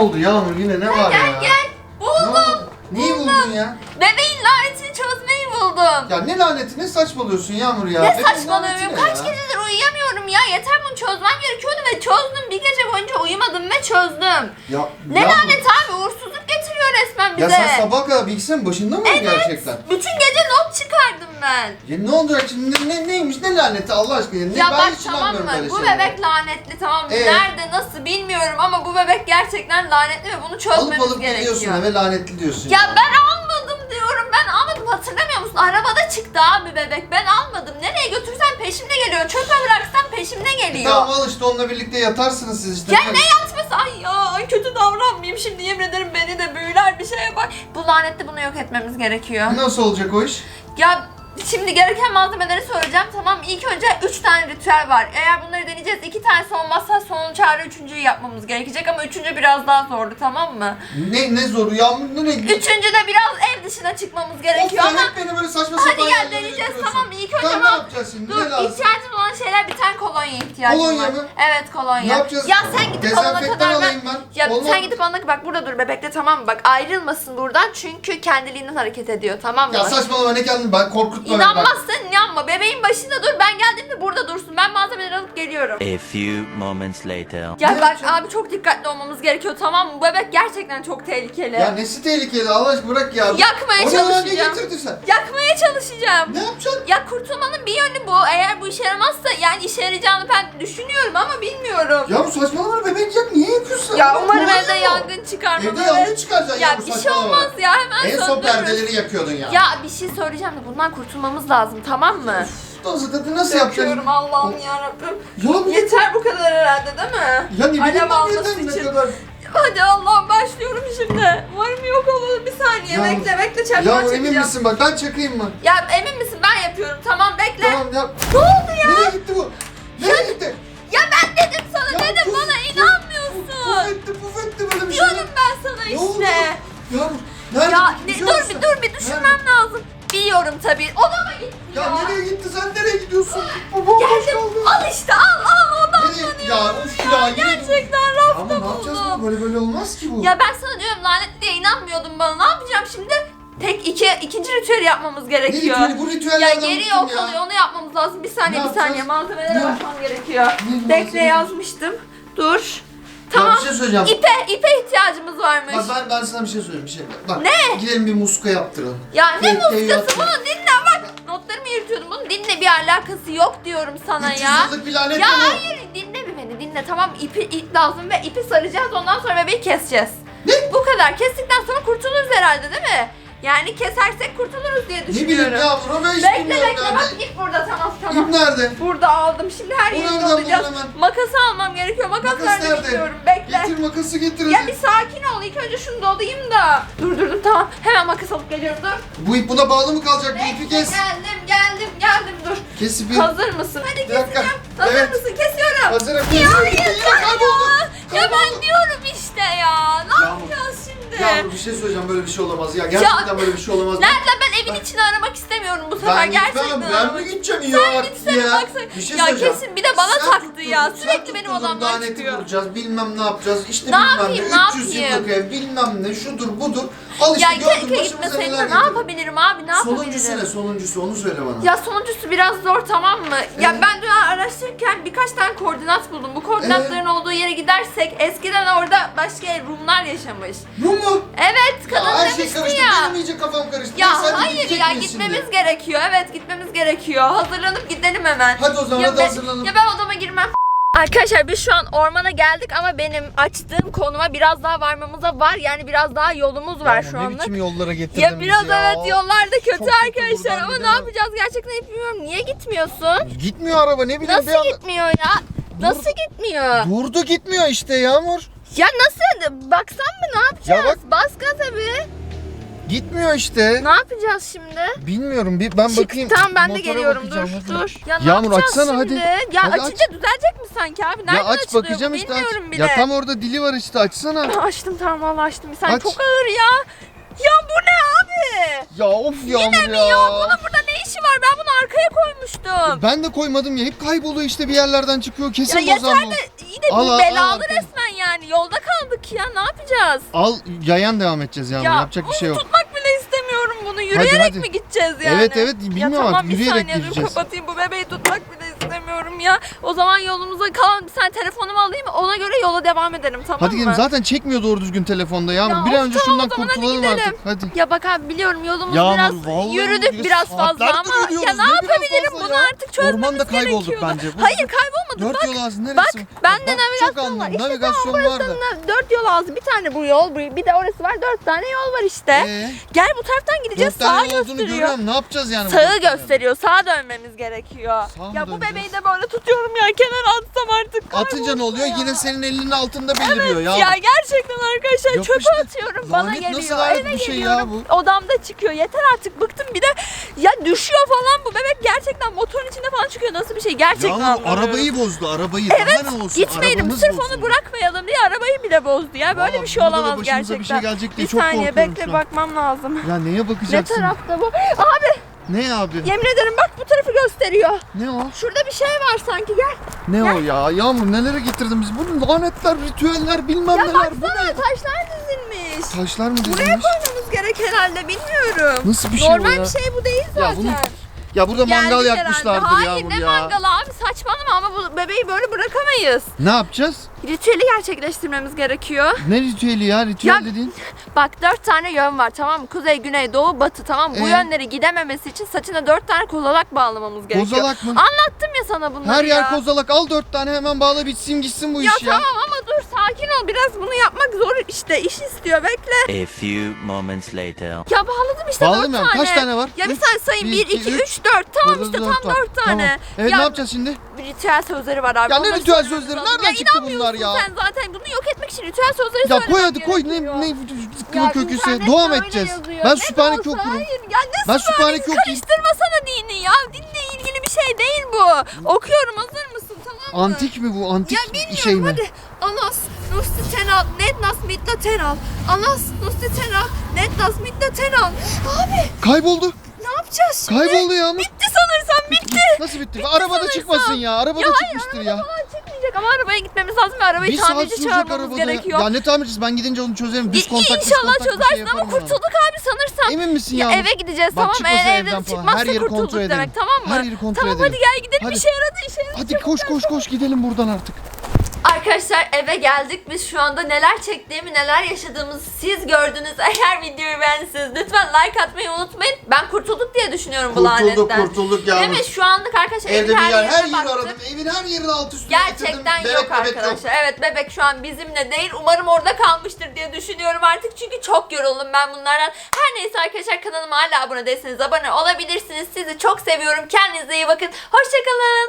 oldu Yağmur yine ne var Gel ya? gel. Ne Buldum. oldu? Neyi buldun ya? Bebeğin lanetini çözmeyi buldum. Ya ne laneti ne saçmalıyorsun Yağmur ya? Ne Bebeğin saçmalıyorum. ne Kaç ya? gecedir uyuyamıyorum ya. Yeter bunu çözmem gerekiyordu ve çözdüm. Bir gece boyunca uyumadım ve çözdüm. Ya, Ne Yağmur, lanet abi uğursuzluk Ya sen sabah kadar bilgisayarın başında mıydın gerçekten? Bütün gece not çıkardım ben. Ya ne olacak şimdi? Ne, ne- neymiş ne laneti Allah aşkına? Ne, Ya ben bak hiç tamam inanmıyorum mı? böyle Bu şeylere. bebek lanetli tamam mı? Ee? Nerede nasıl bilmiyorum ama bu bebek gerçekten lanetli ve bunu çözmemiz Alıp alıp gerekiyor. geliyorsun eve lanetli diyorsun. Ya ben Hatırlamıyor musun? Arabada çıktı abi bebek. Ben almadım. Nereye götürsen peşimde geliyor. Çöpe bıraksan peşimde geliyor. Tamam al işte onunla birlikte yatarsınız siz işte. Ya ne yatması? Ay ya ay kötü davranmayayım şimdi yemin ederim beni de büyüler bir şeye bak. Bu lanetli bunu yok etmemiz gerekiyor. Nasıl olacak o iş? Ya şimdi gereken malzemeleri soracağım. Tamam ilk önce 3 tane ritüel var. Eğer bunları deneyeceğiz 2 tanesi olmazsa son çare üçüncüyü yapmamız gerekecek ama üçüncü biraz daha zordu tamam mı? Ne ne zoru Yağmur ne ne? Üçüncü de biraz ev dışına çıkmamız Of gerekiyor ya ama hep beni böyle saçma sapan hadi gel yerlere deneyeceğiz götürüyorsun. tamam mı? İlk önce Tamam ne yapacağız şimdi? Dur ne lazım? ihtiyacım olan şeyler bir tane kolonya ihtiyacım Kolonya var. mı? Evet kolonya. Ne yapacağız? Ya sen gidip alana Dezenfektan kadar ben... alayım ben. Ya Olmaz sen mı? gidip alana bak burada dur bebekle tamam mı? Bak ayrılmasın buradan çünkü kendiliğinden hareket ediyor tamam mı? Ya saçmalama ne kendini ben korkutma beni bak. İnanmazsın inanma. Bebeğin başında dur. Ben geldiğimde burada dursun. Ben malzemeleri alıp geliyorum. A few moments later. Ya Ne bak yapacağım? abi çok dikkatli olmamız gerekiyor tamam mı? Bu bebek gerçekten çok tehlikeli. Ya nesi tehlikeli Allah aşkına bırak ya. Yakmaya nereye çalışacağım. getirdin sen? Yakmaya çalışacağım. Ne yapacaksın? Ya kurtulmanın bir yönü bu. Eğer bu işe yaramazsa yani işe yarayacağını ben düşünüyorum ama bilmiyorum. Ya bu saçmalama bebek yak niye yapıyorsun? Ya umarım kolay evde mı? yangın çıkarmam. Evde yangın çıkaracaksın ya, Ya bu bir şey saçmalama. olmaz ya hemen En son söndürürüz. perdeleri yakıyordun ya. Ya bir şey söyleyeceğim de bundan kurtulmamız lazım tamam mı? Nasıl dedi nasıl yapacaksın? Yapıyorum Allah'ım yarabbim. Ya bir Yeter bu kadar herhalde değil mi? Ya ne bileyim Alev ben alması ne için. kadar. Hadi Allah'ım başlıyorum şimdi. Umarım yok olur. Bir saniye Ya- bekle bekle çakmağı Ya çekeceğim. emin misin bak ben çakayım mı? Ya emin misin ben yapıyorum tamam bekle. Tamam ya. Ne oldu ya? Nereye gitti bu? Nereye gitti? Ya ben dedim sana Ya dedim puf, bana inanmıyorsun. Puf etti puf etti böyle bir şey. Diyorum ben sana Ne oldu? işte. Ya nerede? Ya ne, lazım. Biliyorum tabii. Odama gitti ya. Ya nereye gitti sen nereye gidiyorsun? Bu bomboş Geldim. kaldı. Al işte al al Nereye? odamdan Ya of ya yine. Gerçekten Ama rafta ne yapacağız buldum. bu? Böyle böyle olmaz ki bu. Ya ben sana diyorum lanetli diye inanmıyordun bana. Ne yapacağım şimdi? Tek iki ikinci ritüeli yapmamız ne gerekiyor. ritüeli? Bu Ya ritüellerden geri bıktım yok ya. oluyor onu yapmamız lazım. Bir saniye Ne bir saniye yapacağız? malzemelere Ne? bakmam gerekiyor. Ne Bekle yazmıştım. Dur. Ya Tamam. bir şey söyleyeceğim. İpe, ipe ihtiyacımız varmış. Bak ben, ben sana bir şey söyleyeyim bir şey. Bak, Ne? Gidelim bir muska yaptıralım. Ya ne Bekle, muskası bunu dinle bak. Notlarımı yürütüyordum. Bunun dinle bir alakası yok diyorum sana 300 ya. yıllık bir lanet Ya bu? hayır dinle bir beni dinle tamam ipi ip lazım ve ipi saracağız ondan sonra bebeği keseceğiz. Ne? Bu kadar kestikten sonra kurtuluruz herhalde değil mi? Yani kesersek kurtuluruz diye Ne düşünüyorum. bileyim ya bunu ben hiç Bekle bilmiyorum bekle yani. bak ip burada tamam tamam. İp nerede? Burada aldım şimdi her Onu yeri nereden dolayacağız. buldun hemen? Makası almam gerekiyor Makas makaslarını nerede? bilmiyorum bekle. Getir makası getir Ya hadi. bir sakin ol ilk önce şunu dolayayım da. Dur dur dur tamam hemen makas alıp geliyorum dur. Bu ip buna bağlı mı kalacak? Bu ipi Bekle, kes. Geldim geldim geldim dur. Kes ipi. Hazır mısın? Hadi Bir dakika. keseceğim. Hazır Evet. mısın? Kesiyorum. Hazırım. Ya Yine hayır kayboldu. ya. Ya ben Kayboldu. diyorum işte ya. Ne Yağmur. yapacağız şimdi? Ya bir şey söyleyeceğim böyle bir şey olamaz ya. Gerçekten böyle bir şey olamaz. Nereden ben evin içini aramak istemiyorum bu sefer Ben gerçekten. gitmem. Ben aramak- mi gideceğim Sen ya artık gitsene ya? baksana. Bir şey ya söyleyeceğim. kesin bir de bana Sen taktı ya. tutturdun, Sürekli sen benim tutturdun, odamdan laneti çıkıyor. bulacağız, bilmem ne yapacağız. İşte Ne bilmem yapayım, ne. ne 300 yapayım? yıllık ev, bilmem ne, şudur budur. Al işte Ya gördün keşke başımıza gitmeseydim neler de ne getirdi. yapabilirim abi ne Sonuncusu ne? yapabilirim? Sonuncusu onu söyle bana. Ya sonuncusu biraz zor tamam mı? Ya Evet. ben dün araştırırken birkaç tane koordinat buldum. Bu koordinatların olduğu yere gidersek eskiden orada başka Rumlar yaşamış. Bu mu? Evet kadın Ya her şey demişti karıştı. ya. Benim iyice kafam karıştı. Ya Neyse, hadi hayır gidecek ya miyiz gitmemiz şimdi? gerekiyor. Evet gitmemiz gerekiyor. Hazırlanıp gidelim hemen. Hadi o zaman ya hadi ben, hazırlanalım. Ya ben odama girmem. Arkadaşlar biz şu an ormana geldik ama benim açtığım konuma biraz daha varmamıza var. Yani biraz daha yolumuz var şu ne anlık. biçim yollara getirdin Ya biraz ya. evet yollar da kötü Çok arkadaşlar ama ne gidemem. yapacağız gerçekten hiç bilmiyorum. Niye gitmiyorsun? Gitmiyor araba ne bileyim bir Nasıl anda- gitmiyor ya? Nasıl gitmiyor? Durdu gitmiyor işte Yağmur. Ya nasıl? Baksan mı ne yapacağız? Ya bak. Bas gaza bir. Gitmiyor işte. Ne yapacağız şimdi? Bilmiyorum bir ben Çık, bakayım. tamam ben de Motora geliyorum dur bakacağım, dur. Ya ne Yağmur, yapacağız açsana, şimdi? hadi. Ya Hadi açınca düzelecek mi sanki abi? Nereden ya aç açılıyor bu? bakacağım işte aç. Bilmiyorum bile. Ya tam orada dili var işte açsana. Açtım tamam valla açtım. Sen Aç. çok ağır ya. Ya bu ne abi? Ya of Yağmur Yine mi ya? Bunun burada ne işi var? Ben bunu arkaya koymuştum. Ben de koymadım ya. Hep kayboluyor işte bir yerlerden çıkıyor. Kesin Ya bozan yeter bu. de yine Al, bu al, belalı al, al. resmen yani. Yolda kaldık ya. Ne yapacağız? Al yayan devam edeceğiz Yağmur. Yapacak bir şey yok. bunu. Yürüyerek hadi. mi gideceğiz yani? Evet, evet, bilmiyorum ya tamam, artık, yürüyerek bir saniye dur gideceğiz. kapatayım. Bu bebeği tutmak bile istemiyorum ya. O zaman yolumuza kalan sen telefonumu alayım ona göre yola devam edelim tamam Hadi mı? gidelim. Zaten çekmiyor doğru düzgün telefonda Yağmur. Ya bir an önce tamam, şundan kurtulalım artık. Hadi. Ya bak abi biliyorum yolumuz Yağmur, biraz yürüdük biraz fazla ama ya ne yapabilirim bunu ya? artık çözmemiz Ormanda kaybolduk gerekiyordu. bence. Bu- Hayır kaybolmadık Dört bak. yol ağzı neresi? Bak bende Bak, navigasyon var. İşte navigasyon tamam, var da. burası na- dört yol ağzı bir tane bu yol bir bir de orası var dört tane yol var işte. Ee, Gel bu taraftan gideceğiz dört sağa gösteriyor. görüyorum. Ne yapacağız yani? Sağı dört gösteriyor. Sağa dönmemiz gerekiyor. Sağa mı ya bu bebeği de böyle tutuyorum ya. Kenara atsam artık. Atınca ne oluyor? ya. Yine senin elinin altında beliriyor ya. Ya gerçekten arkadaşlar Yok çöpe işte. atıyorum bana geliyor nasıl eve bir şey ya geliyorum odamda çıkıyor yeter artık bıktım bir de ya düşüyor falan bu bebek gerçekten motorun içinde falan çıkıyor nasıl bir şey gerçekten Yağmur anlamıyorum. arabayı bozdu arabayı. Evet. Daha ne olsun? Gitmeyelim sırf bozuldu. onu bırakmayalım diye arabayı bile bozdu ya böyle Vallahi bir şey olamaz gerçekten. bir şey gelecek diye bir çok saniye bekle bakmam lazım. Ya neye Ne bakacaksın? tarafta bu? Abi Ne abi? yemin ederim bak bu tarafı gösteriyor. Ne o? Şurada bir şey var sanki gel. Ne o ya? Yağmur nelere getirdin biz? Bunun lanetler, ritüeller bilmem Ya neler. Bu baksana ne? taşlar dizilmiş. Taşlar mı Buraya dizilmiş? koymamız gerek herhalde bilmiyorum. Nasıl bir şey Normal o ya? bir şey bu değil zaten. Ya bunu- Ya burada mangal Geldik yakmışlardır herhalde. ya Hayır ne mangalı abi saçmalama ama bu bebeği böyle bırakamayız. Ne yapacağız? Ritüeli gerçekleştirmemiz gerekiyor. Ne ritüeli ya? Ritüel Ya- dediğin. Bak dört tane yön var tamam mı? Kuzey, güney, doğu, batı tamam mı? Bu Ee? yönleri gidememesi için saçına dört tane kozalak bağlamamız gerekiyor. Kozalak mı? Anlattım ya sana bunları Her ya. yer kozalak. Al dört tane hemen bağla bitsin gitsin bu Ya iş ya. tamam ama dur sakin ol biraz bunu yapmak zor işte iş istiyor bekle. A few moments later. Ya bağladım işte Bağladım dört ya. tane. Kaç tane var? Ya bir Üç, tane sayayım bir, 1, iki, 2, üç. 3, 4 tamam Burada işte dört tam var. 4 tane. Tamam. Evet Ya ne yapacağız şimdi? ritüel sözleri var abi. Ya ne onları ritüel söylememiz sözleri? lazım. Nereden ya çıktı bunlar inanmıyorsun ya? Sen zaten bunu yok etmek için ritüel sözleri Ya koy hadi koy. Ne, gerekiyor. ne Ya zıkkımı köküsü. internette Dua mı öyle edeceğiz? yazıyor. Ben Ne sübhaneke duası? okurum. Hayır ya ne Ben sübhaneke? sübhaneke okuyayım. Karıştırmasana dini ya. Dinle ilgili bir şey değil bu. Okuyorum hazır mısın tamam mı? Antik mi bu? Antik Ya bilmiyorum şey mi? hadi. Anas, Nusti Tenal, Netnas Mitla Tenal. Anas, Nusti Tenal, Netnas Mitla Tenal. Abi Kayboldu. ne yapacağız şimdi? Kayboldu ya. Bitti sanırsam bitti. Nasıl bitti? Arabada sanırsam. çıkmasın ya. Arabada hayır çıkmıştır ya. falan çıkmayacak ama arabaya gitmemiz lazım ve arabayı Bir saat tamirci sürecek çağırmamız arabada. gerekiyor. Ya ne tamircisi? Ben gidince onu çözerim. Düz kontak, düz İnşallah kontak bir şey çözersin ama yaparım kurtulduk abi sanırsam. Emin misin Ya ya? eve gideceğiz Bak tamam eğer evden evden falan. çıkmazsa Her yeri kontrol kurtulduk edelim. demek tamam mı? Her yeri kontrol tamam edelim. hadi gel gidelim Hadi. işe yaradı işe yaradı. Hadi koş koş koş gidelim buradan artık. Arkadaşlar eve geldik. Biz şu anda neler çektiğimi, neler yaşadığımızı siz gördünüz. Eğer videoyu beğendiyseniz lütfen like atmayı unutmayın. Ben kurtulduk diye düşünüyorum bu lanetten. kurtulduk Değil mi? Şu anlık arkadaşlar evin Evde bir her, yer, her yeri baktık. aradım. Evin her yerini alt üstüne Gerçekten getirdim. yok Bebek bebek arkadaşlar. Evet bebek şu an bizimle değil. Umarım orada kalmıştır diye düşünüyorum artık. Çünkü çok yoruldum ben bunlardan. Her neyse arkadaşlar kanalıma hala abone değilseniz abone olabilirsiniz. Sizi çok seviyorum. Kendinize iyi bakın. Hoşçakalın.